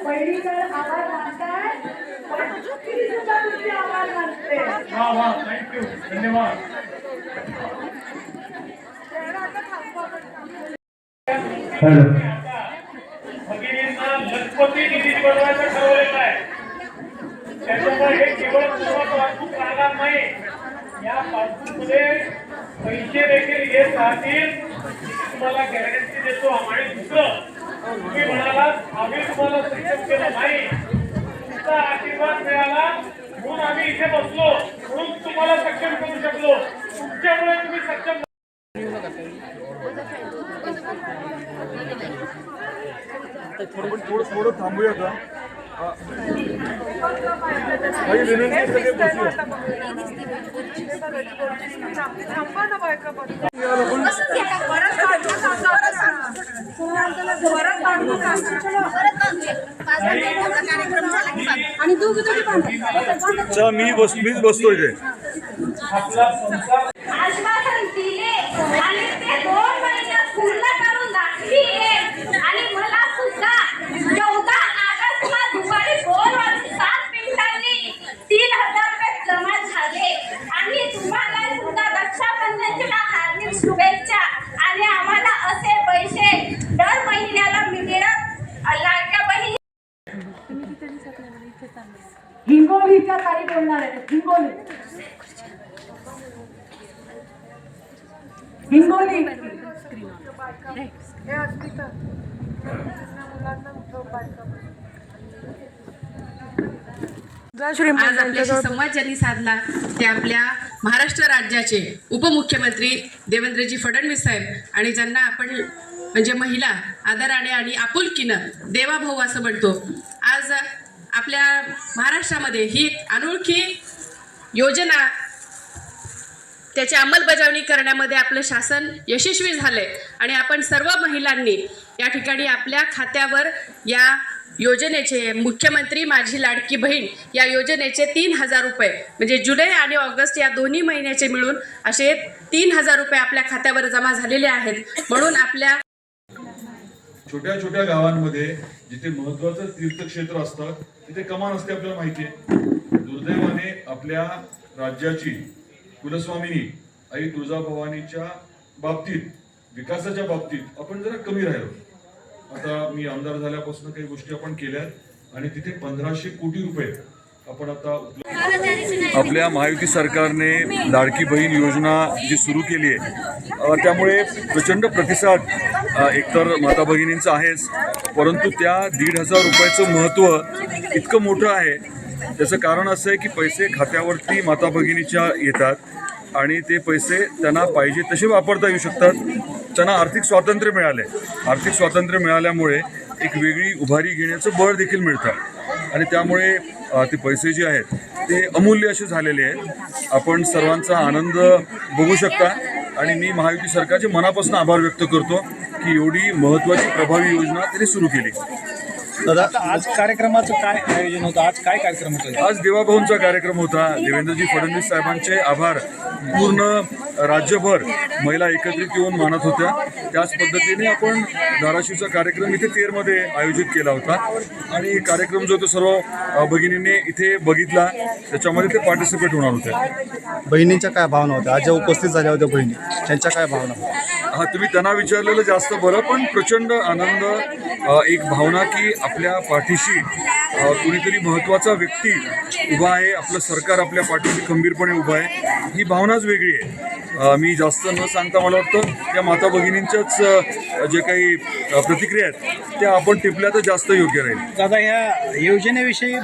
भाऊ बहिणीकडे आभार मानताय पण सुद्धा तुमचे आभार मानते वा वा थँक्यू धन्यवाद. हॅलो. भगिनींना लखपती निधी बनवायचं ठरवलेलं आहे. त्याच्यामुळे हे केवळ पासबुक राहणार नाही. या पासबुकमध्ये पैसे देखील येत राहतील. तुम्हाला गॅरंटी देतो आणि दुसरं आम्ही तुम्हाला सक्षम केलं नाही. तुमचा आशीर्वाद मिळाला म्हणून आम्ही इथे बसलो. म्हणून तुम्हाला सक्षम करू शकलो. तुमच्यामुळे तुम्ही सक्षम आपण थोडं थोडं थांबूया का हा. काही विनंती आणि मी बस मीच बसतो इथे आपला संसार आश्वासन दिले आणि ते दोन महिन्यात पूर्ण करून दाखविले आणि मला सुद्धा चौदा ऑगस्टला दुपारी दोन वाजता सात मिनिटांनी तीन हजार रुपये जमा झाले आणि तुम्हाला सुद्धा रक्षाबंधनच्या हार्दिक शुभेच्छा आणि आम्हाला असे पैसे दर महिन्याला मिळत लाडक्या बहिणी हिंगोलीच्या काही बोलणार आहे हिंगोली हिंगोली आज आपल्याशी संवाद ज्यांनी साधला ते आपल्या महाराष्ट्र राज्याचे उपमुख्यमंत्री देवेंद्रजी फडणवीस साहेब आणि ज्यांना आपण म्हणजे महिला आदराने आणि आपुलकीनं देवाभाऊ असं म्हणतो. आज आपल्या महाराष्ट्रामध्ये ही एक अनोळखी योजना त्याची अंमलबजावणी करण्यामध्ये आपलं शासन यशस्वी झालंय. आणि आपण सर्व महिलांनी या ठिकाणी आपल्या खात्यावर या योजनेचे मुख्यमंत्री माझी लाडकी बहीण या योजनेचे तीन हजार रुपये म्हणजे जुलै आणि ऑगस्ट या दोन्ही महिन्याचे मिळून असे तीन हजार रुपये आपल्या खात्यावर जमा झालेले आहेत. म्हणून आपल्या छोट्या छोट्या गावांमध्ये जिथे महत्वाचं तीर्थक्षेत्र असतं तिथे कमान असते आपल्याला माहिती आहे. दुर्दैवाने आपल्या राज्याची कुलस्वामिनी आई तुळजाभवानीच्या बाबतीत विकासाच्या बाबतीत आपण जरा कमी राहिलो. आता मी आमदार झाल्यापासून काही गोष्टी आपण केल्यात आणि तिथे पंधराशे कोटी रुपये आपण आता आपल्या महायुती सरकारने लाडकी बहीण योजना जी सुरू केली आहे त्यामुळे प्रचंड प्रतिसाद एकतर माता भगिनींचा आहेच परंतु त्या दीड हजार रुपयाचं महत्त्व इतकं मोठं आहे. त्याचं कारण असं आहे की पैसे खात्यावरती माता भगिनीच्या येतात आणि ते पैसे त्यांना पाहिजे तसे वापरता येऊ शकतात. त्यांना आर्थिक स्वातंत्र्य मिळाले. आर्थिक स्वातंत्र्य मिळाल्यामुळे एक वेगळी उभारी घेण्याचं बळ देखील मिळतं. आणि त्यामुळे ते पैसे जे आहेत ते अमूल्य असे झालेले आहेत. आपण सर्वांचा आनंद बघू शकता. आणि मी महायुती सरकारचे मनापासून आभार व्यक्त करतो की एवढी महत्त्वाची प्रभावी योजना त्यांनी सुरू केली. दादा? आज कार्यक्रमाचं काय आयोजन होतं? आज काय कार्यक्रम होता आज देवाभाऊंचा कार्यक्रम होता. देवेंद्रजी फडणवीस साहेबांचे आभार. पूर्ण राज्यभर महिला एकत्रित येऊन मानत होत्या. त्याच पद्धतीने आपण धाराशिवचा कार्यक्रम इथे तेरमध्ये आयोजित केला होता. आणि कार्यक्रम जो तो सर्व भगिनींनी इथे बघितला. त्याच्यामध्ये ते पार्टिसिपेट होणार होते. बहिणींच्या काय भावना होत्या? आज ज्या उपस्थित झाल्या होत्या बहिणी त्यांच्या काय भावना होत्या? हा तुम्ही त्यांना विचारलेलं जास्त बरं पण प्रचंड आनंद एक भावना की आपल्या पाठीशी कुणीतरी महत्त्वाचा व्यक्ती उभा आहे आपलं सरकार आपल्या पाठीशी खंबीरपणे उभं आहे ही भावनाच वेगळी आहे. मी जास्त न सांगता मला वाटतं या माता भगिनींच्याच जे काही प्रतिक्रिया आहेत त्या आपण टिपल्या तर जास्त योग्य राहील. दादा ह्या योजनेविषयी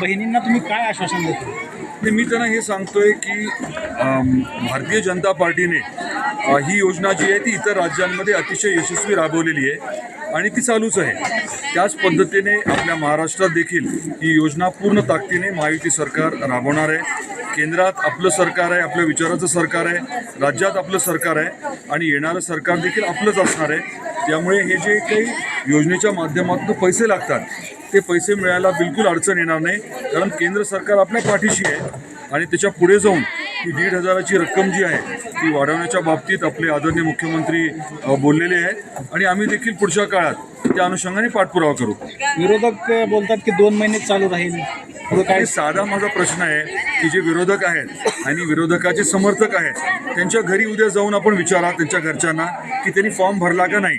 बहिणींना तुम्ही काय आश्वासन देतो? मी त्यांना हे सांगतोय की भारतीय जनता पार्टीने ही योजना जी आहे ती इतर राज्यांमध्ये अतिशय यशस्वी राबवलेली आहे. आणि ती चालूच आहे. त्याच पद्धतीने आपल्या महाराष्ट्रात देखील ही योजना पूर्ण ताकदीने महायुती सरकार राबवणार आहे. केंद्रात आपलं सरकार आहे आपल्या विचाराचं सरकार आहे राज्यात आपलं सरकार आहे आणि येणारं सरकार देखील आपलंच असणार आहे. त्यामुळे हे जे काही योजनेच्या माध्यमातून पैसे लागतात ते पैसे मिळायला बिलकुल अडचण येणार नाही. कारण केंद्र सरकार आपल्या पाठीशी आहे आणि त्याच्या पुढे जाऊन की दीड हजाराची रक्कम जी आहे ती वाढवण्याच्या बाबतीत आपले आदरणीय मुख्यमंत्री बोललेले आहेत. आणि आम्ही देखील पुढच्या काळात त्या अनुषंगाने पाठपुरावा करू. विरोधक बोलतात की दोन महिने चालू राहील. आणि साधा माझा प्रश्न आहे की जे विरोधक आहेत आणि विरोधकाचे समर्थक आहेत त्यांच्या घरी उद्या जाऊन आपण विचारा त्यांच्या घरच्यांना की त्यांनी फॉर्म भरला का नाही.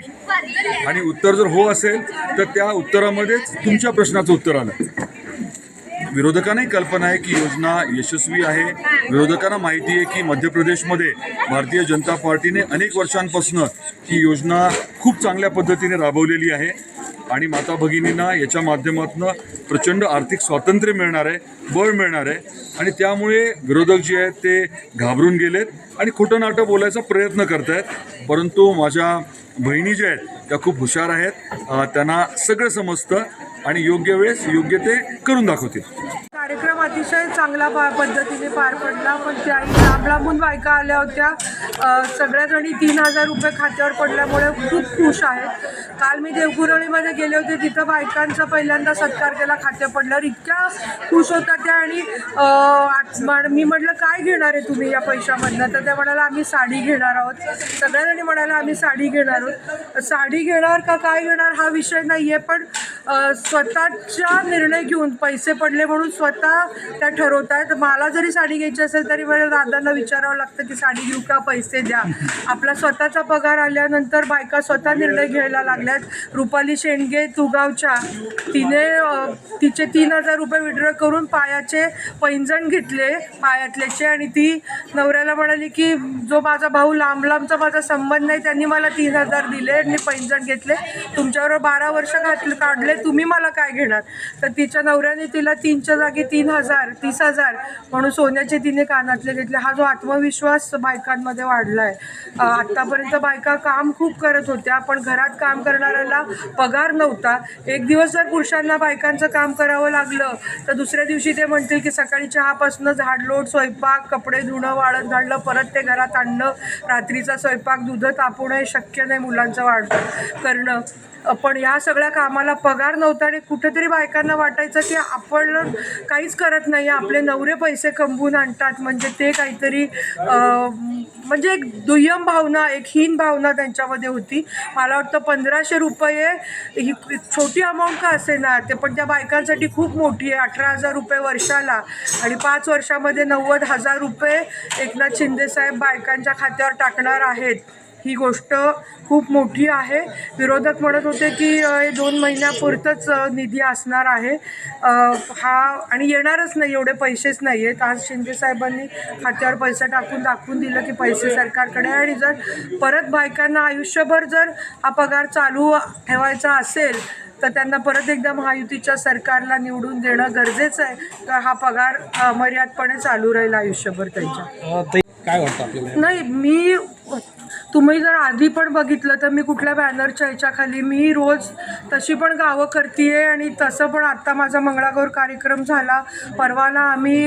आणि उत्तर जर हो असेल तर त्या उत्तरामध्येच तुमच्या प्रश्नाचं उत्तर आलं. विरोधकांनाही कल्पना आहे की योजना यशस्वी आहे. विरोधकांना माहिती आहे की मध्य प्रदेशमध्ये भारतीय जनता पार्टीने अनेक वर्षांपासून ही योजना खूप चांगल्या पद्धतीने राबवलेली आहे. आणि माता भगिनींना याच्या माध्यमातून प्रचंड आर्थिक स्वातंत्र्य मिळणार आहे बळ मिळणार आहे. आणि त्यामुळे विरोधक जे आहेत ते घाबरून गेलेत आणि खोटं नाटं बोलायचा प्रयत्न करत आहेत परंतु माझ्या बहिणी ज्या आहेत त्या खूप हुशार आहेत. त्यांना सगळं समजतं आणि योग्य वेळेस योग्य ते करून दाखवतील. कार्यक्रम अतिशय चांगला पा पद्धतीने पार पडला. पण त्याही लांब लांबून बायका आल्या होत्या. सगळ्याजणी तीन हजार रुपये खात्यावर पडल्यामुळे खूप खुश आहेत. काल मी देवकुरळीमध्ये गेले होते. तिथं बायकांचा पहिल्यांदा सत्कार केला. खाते पडल्यावर इतक्या खुश होत्या त्या आणि मी म्हटलं काय घेणार आहे तुम्ही या पैशामधनं? तर त्या म्हणाला आम्ही साडी घेणार आहोत. सगळ्याजणी म्हणाला आम्ही साडी घेणार आहोत. साडी घेणार का काय घेणार हा विषय नाही आहे पण स्वतःचा स्वतःच्या निर्णय घेऊन पैसे पडले म्हणून स्वतः त्या ठरवतात मला जरी साडी घ्यायची असेल तरी मला दादांना विचारावं लागतं की साडी घेऊ का पैसे द्या. आपला स्वतःचा पगार आल्यानंतर बायका स्वतः निर्णय घ्यायला लागल्यात. रुपाली शेंडगे तुगावच्या. तिने तिचे तीन हजार रुपये विड्रॉ करून पायाचे पैंजण घेतले पायातल्याचे आणि ती नवऱ्याला म्हणाली की जो माझा भाऊ लांब लांबचा माझा संबंध नाही त्यांनी मला तीन हजार दिले आणि पैंजण घेतले. तुमच्याबरोबर बारा वर्ष घातले काढले तुम्ही मला काय घेणार? तर तिच्या नवऱ्याने तिला तीनच्या जागी तीन हजार तीस हजार म्हणून सोन्याचे तिने कानातले घेतले. हा जो आत्मविश्वास बायकांमध्ये वाढला आहे आत्तापर्यंत बायका काम खूप करत होत्या पण घरात काम करणाऱ्याला पगार नव्हता. एक दिवस जर पुरुषांना बायकांचं काम करावं लागलं तर दुसऱ्या दिवशी ते म्हणतील की सकाळी चहापासून झाडलोट स्वयंपाक कपडे धुणं वाळत घालणं परत ते घरात आणणं रात्रीचा स्वयंपाक दूध तापवणं हे शक्य नाही मुलांचं वाढ करणं. पण ह्या सगळ्या कामाला पगार नव्हता आणि कुठेतरी बायकांना वाटायचं की आपण काहीच करत नाही. आपले नवरे पैसे कमवून आणतात. म्हणजे ते काहीतरी म्हणजे एक दुय्यम भावना एक हीन भावना त्यांच्यामध्ये होती. मला वाटतं पंधराशे रुपये ही छोटी अमाऊंट का असे ना ते पण त्या बायकांसाठी खूप मोठी आहे. अठरा हजार रुपये वर्षाला आणि पाच वर्षामध्ये नव्वद हजार रुपये एकनाथ शिंदेसाहेब बायकांच्या खात्यावर टाकणार आहेत. ही गोष्ट खूप मोठी आहे. विरोधक म्हणत होते की हे दोन महिन्यापुरतंच निधी असणार आहे. हा आणि येणारच नाही एवढे पैसेच नाही आहेत आज शिंदे साहेबांनी खात्यावर पैसा टाकून दाखवून दिलं की पैसे सरकारकडे आणि जर परत बायकांना आयुष्यभर जर हा पगार चालू ठेवायचा असेल तर त्यांना परत एकदा महायुतीच्या सरकारला निवडून देणं गरजेचं आहे. तर हा पगार अमर्यादपणे चालू राहील आयुष्यभर त्यांच्या. काय वाटतं नाही मी तुम्ही जर आधी पण बघितलं तर मी कुठल्या बॅनरच्या ह्याच्याखाली मी रोज तशी पण गावं करते आणि तसं पण आत्ता माझा मंगळागौर कार्यक्रम झाला. परवाला आम्ही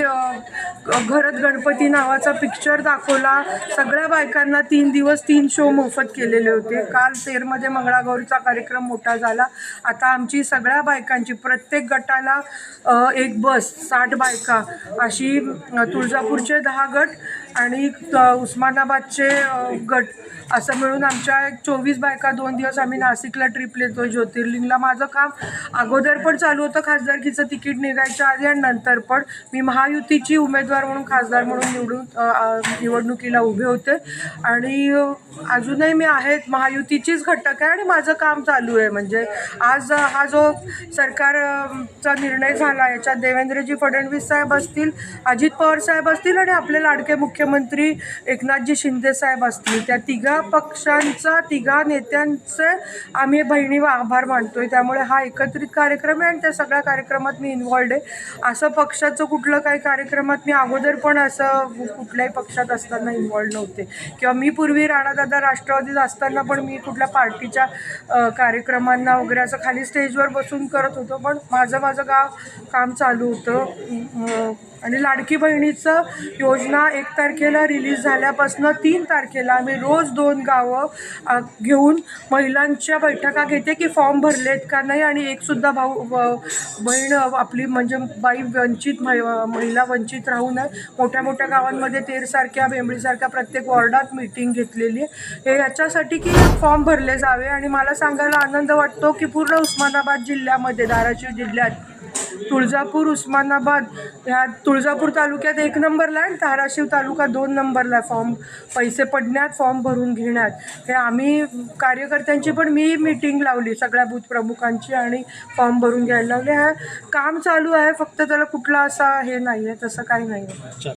घरत गणपती नावाचा पिक्चर दाखवला. सगळ्या बायकांना तीन दिवस तीन शो मोफत केलेले होते. काल तेरमध्ये मंगळागौरचा कार्यक्रम मोठा झाला. आता आमची सगळ्या बायकांची प्रत्येक गटाला एक बस साठ बायका अशी तुळजापूरचे दहा गट आणि उस्मानाबादचे गट असं मिळून आमच्या एक चोवीस बायका दोन दिवस आम्ही नाशिकला ट्रिप येतो ज्योतिर्लिंगला. माझं काम अगोदर पण चालू होतं खासदारकीचं तिकीट निघायच्या आधी आणि नंतर पण मी महायुतीची उमेदवार म्हणून खासदार म्हणून निवडून निवडणुकीला उभे होते. आणि अजूनही मी आहेत. महायुतीचीच घटक आहे आणि माझं काम चालू आहे. म्हणजे आज हा जो सरकारचा निर्णय झाला याच्यात देवेंद्रजी फडणवीस साहेब असतील अजित पवार साहेब असतील आणि आपले लाडके मुख्यमंत्री एकनाथजी शिंदे साहेब असतील त्या तिघा पक्षांचा तिघा नेत्यांचे आम्ही बहिणी आभार मानतो आहे त्यामुळे हा एकत्रित कार्यक्रम आहे आणि त्या सगळ्या कार्यक्रमात मी इन्वॉल्ड आहे. असं पक्षाचं कुठलं काही कार्यक्रमात मी अगोदर पण असं कुठल्याही पक्षात असताना इन्वॉल्ड नव्हते. किंवा मी पूर्वी राणादादा राष्ट्रवादीत असताना पण मी कुठल्या पार्टीच्या कार्यक्रमांना वगैरे असं खाली स्टेजवर बसून करत होतो. पण माझं माझं गाव काम चालू होतं. आणि लाडकी बहिणीचं योजना एक तारखेला रिलीज झाल्यापासून तीन तारखेला आम्ही रोज दोन गावं घेऊन महिलांच्या बैठका घेते की फॉर्म भरलेत का नाही आणि एकसुद्धा भाऊ व- बहीण आपली म्हणजे बाई वंचित महिला वंचित राहू नये. मोठ्या मोठ्या गावांमध्ये तेरसारख्या बेंबळीसारख्या प्रत्येक वॉर्डात मीटिंग घेतलेली आहे. हे याच्यासाठी की फॉर्म भरले जावे आणि मला सांगायला आनंद वाटतो की पूर्ण उस्मानाबाद जिल्ह्यामध्ये धाराशिव जिल्ह्यात तुळजापूर उस्मानाबाद ह्या तुळजापूर तालुक्यात एक नंबरला आहे आणि धाराशिव तालुका दोन नंबरला आहे. फॉर्म पैसे पडण्यात फॉर्म भरून घेण्यात. हे आम्ही कार्यकर्त्यांची पण मी मीटिंग लावली सगळ्या बूथ प्रमुखांची आणि फॉर्म भरून घ्यायला लावले. हा काम चालू आहे फक्त त्याला कुठला असा हे नाही आहे तसं काही नाही आहे